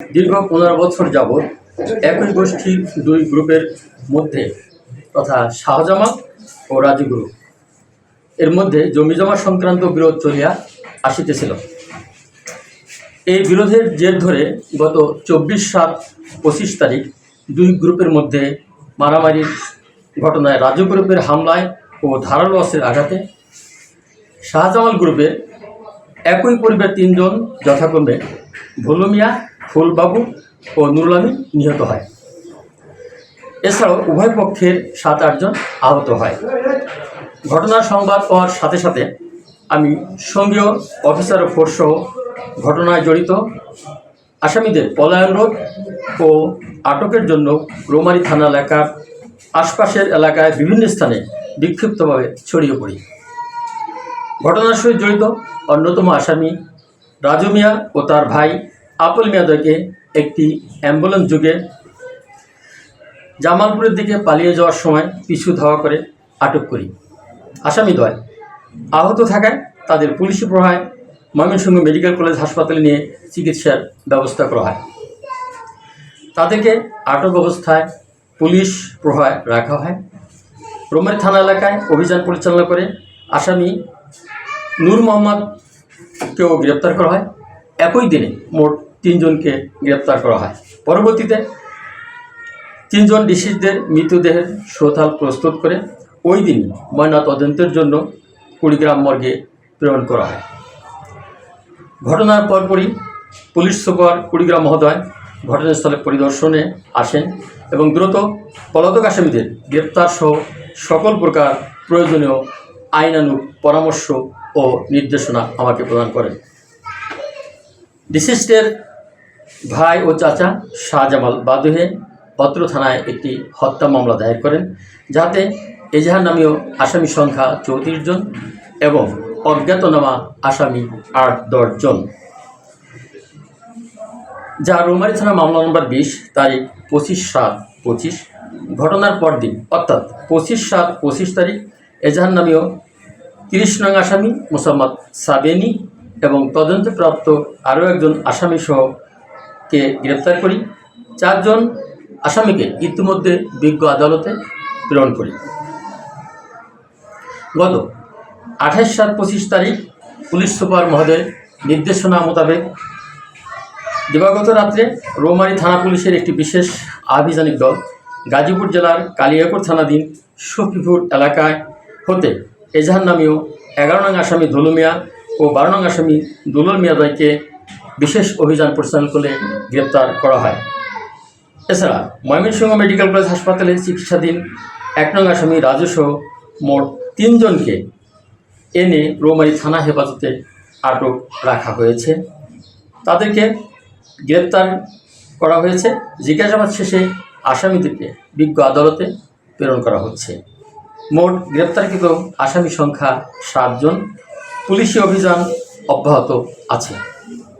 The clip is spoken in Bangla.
দীর্ঘ পনেরো বছর যাবৎ একই গোষ্ঠীর দুই গ্রুপের মধ্যে তথা শাহজামা ও রাজু গ্রুপ এর মধ্যে জমিজমা সংক্রান্ত বিরোধ চলিয়া আসিতেছিল। এই বিরোধের জের ধরে গত চব্বিশ সাত পঁচিশ তারিখ দুই গ্রুপের মধ্যে মারামারির ঘটনায় রাজু গ্রুপের হামলায় ও ধারালো অস্ত্রের আঘাতে শাহজামাল গ্রুপের একই পরিবার তিনজন যথাক্রমে ভোলু মিয়া ফুলবাবু ও নুরুল আমিন নিহত হয়। এছাড়াও উভয় পক্ষের সাত আটজন আহত হয়। ঘটনার সংবাদ পাওয়ার সাথে সাথে আমি সঙ্গীয় অফিসার ও ফোর্স সহ ঘটনায় জড়িত। আসামিদের পলায়ন রোধ ও আটকের জন্য রোমারি থানা এলাকার আশপাশের এলাকায় বিভিন্ন স্থানে বিক্ষিপ্তভাবে ছড়িয়ে পড়ি। ঘটনার সহিত জড়িত অন্যতম আসামি রাজু মিয়া ও তার ভাই আপল মিয়াদয়কে একটি অ্যাম্বুলেন্স যুগে জামালপুরের দিকে পালিয়ে যাওয়ার সময় পিছু ধাওয়া করে আটক করি। আসামি দয় আহত থাকায় তাদের পুলিশি প্রহায় ময়মনসিংহ মেডিকেল কলেজ হাসপাতালে নিয়ে চিকিৎসার ব্যবস্থা করা হয়। তাদেরকে আটক অবস্থায় পুলিশ প্রহায় রাখা হয়। রোমের থানা এলাকায় অভিযান পরিচালনা করে আসামি নূর মোহাম্মদকেও গ্রেপ্তার করা হয়। একই দিনে মোট তিনজনকে গ্রেপ্তার করা হয়। পরবর্তীতে তিনজন ডিসিজদের মৃতদেহের শ্রোতাল প্রস্তুত করে ওই দিন ময়না তদন্তের জন্য কুড়িগ্রাম মর্গে প্রেরণ করা হয়। ঘটনার পরপরই পুলিশ সুপার কুড়িগ্রাম মহোদয় ঘটনাস্থলে পরিদর্শনে আসেন এবং দ্রুত পলাতক আসামিদের গ্রেপ্তার সহ সকল প্রকার প্রয়োজনীয় আইনানুগ পরামর্শ ও নির্দেশনা আমাকে প্রদান করেন। ডিসিস্টের ভাই ও চাচা শাহজামাল বাদুহে অত্র থানায় একটি হত্যা মামলা দায়ের করেন, যাতে এজাহার নামীয় আসামি সংখ্যা চৌত্রিশ জন এবং অজ্ঞাতনামা আসামি আট দশজন যা রৌমারী থানা মামলা নম্বর বিশ, তারিখ পঁচিশ সাত পঁচিশ। ঘটনার পরদিন, অর্থাৎ পঁচিশ সাত পঁচিশ তারিখ এজাহার নামীয় তিরিশ আসামি মোসাম্মদ সাবেনি এবং তদন্তপ্রাপ্ত আরও একজন আসামি সহ কে গ্রেপ্তার করি, চারজন আসামিকে ইতিমধ্যে বিজ্ঞ আদালতে প্রেরণ করি। গত আঠাশ সাত পঁচিশ তারিখ পুলিশ সুপার মহোদয়ের নির্দেশনা মোতাবেক দিবাগত রাত্রে রৌমারী থানা পুলিশের একটি বিশেষ আভিযানিক দল গাজীপুর জেলার কালিয়াকুর থানাধীন শফিপুর এলাকায় হতে এজাহার নামীয় এগারো নং আসামি ধুলু মিয়া ও বারো নং আসামি দুলল মিয়াদয়কে বিশেষ অভিযান পরিচালনা করে গ্রেপ্তার করা হয়। এছাড়া ময়মনসিংহ মেডিকেল কলেজ হাসপাতালে চিকিৎসাধীন এক নং আসামি রাজস্ব মোট তিনজনকে এনে রৌমারী থানা হেফাজতে আটক রাখা হয়েছে। তাদেরকে গ্রেপ্তার করা হয়েছে। জিজ্ঞাসাবাদ শেষে আসামিদেরকে বিজ্ঞ আদালতে প্রেরণ করা হচ্ছে। মোট গ্রেপ্তারকৃত আসামি সংখ্যা সাতজন। পুলিশি অভিযান অব্যাহত আছে।